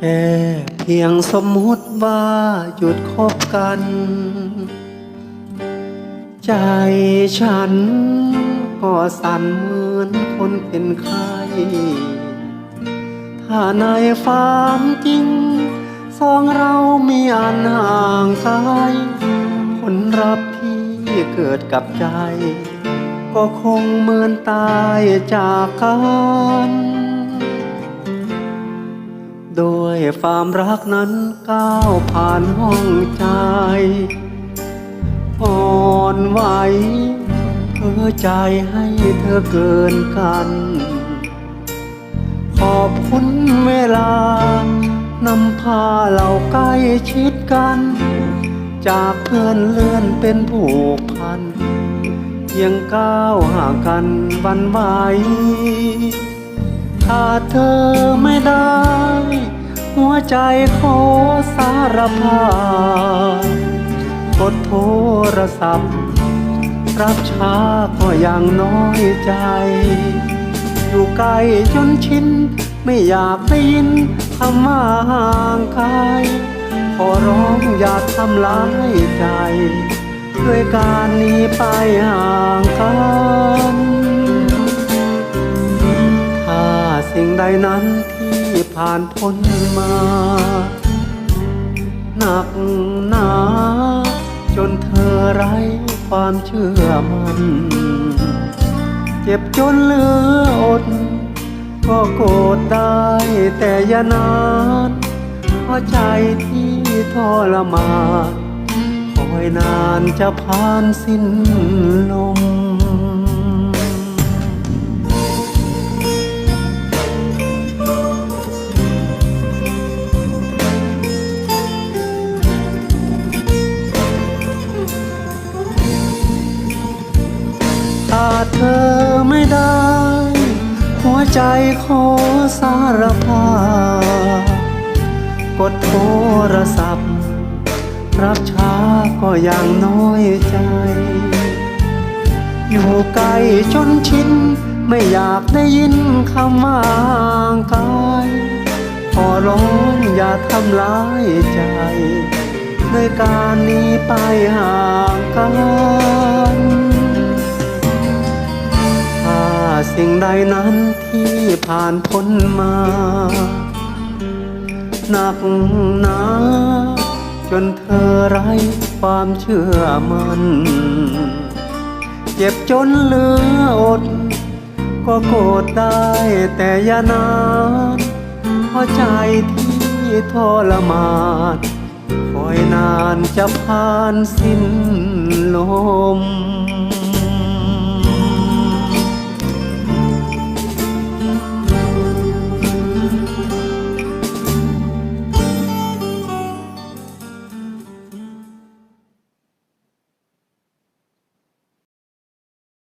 แค่เพียงสมมุติว่าหยุดคบกัน ใจฉันก็สั่นเหมือนคนเป็นไข้ถ้าในความจริง สองเรามีอันห่างไกลผลรับที่เกิดกับใจ ก็คงเหมือนตายจากกัน โดยความรักนั้นก้าวผ่านห้องใจอ่อนไหวเพื่อใจให้เธอเกินกัน ขอบคุณเวลานำพาเราใกล้ชิดกัน จากเพื่อนเลื่อนเป็นผูกพันเพียงก้าวห่างกันวันไหวถ้าเธอไม่ได้ ใจขอสารภาพกดโทรศัพท์ รับช้าก็ยังน้อยใจ อยู่ไกลจนชินไม่อยากได้ยินคำว่าห่างไกลขอร้องอย่าทำร้ายใจ ด้วยการหนีไปห่างไกัน สิ่งใดนั้นที่ผ่านพ้นมา หนักหนาจนเธอไร้ความเชื่อมัน เจ็บจนเหลืออด ก็โกรธได้แต่อย่านานเพราะใจที่ทรมานคอยนานจะผ่านสิ้นลม เธอไม่ได้ หัวใจขอสารภาพกดโทรศัพท์ รับช้าก็ยังน้อยใจ อยู่ไกลจนชินไม่อยากได้ยินคำว่าห่างไกลขอร้องอย่าทำร้ายใจด้วยการนี้ไปห่างกัน ใดนั้นที่ผ่านพ้นมาหนักหนาจนเธอไร้ความเชื่อมัน่นเจ็บจนเหลืออด ก็โกรธได้แต่อย่านานเพราะใจที่ทรมานคอยนานจะผ่านสิ้นลม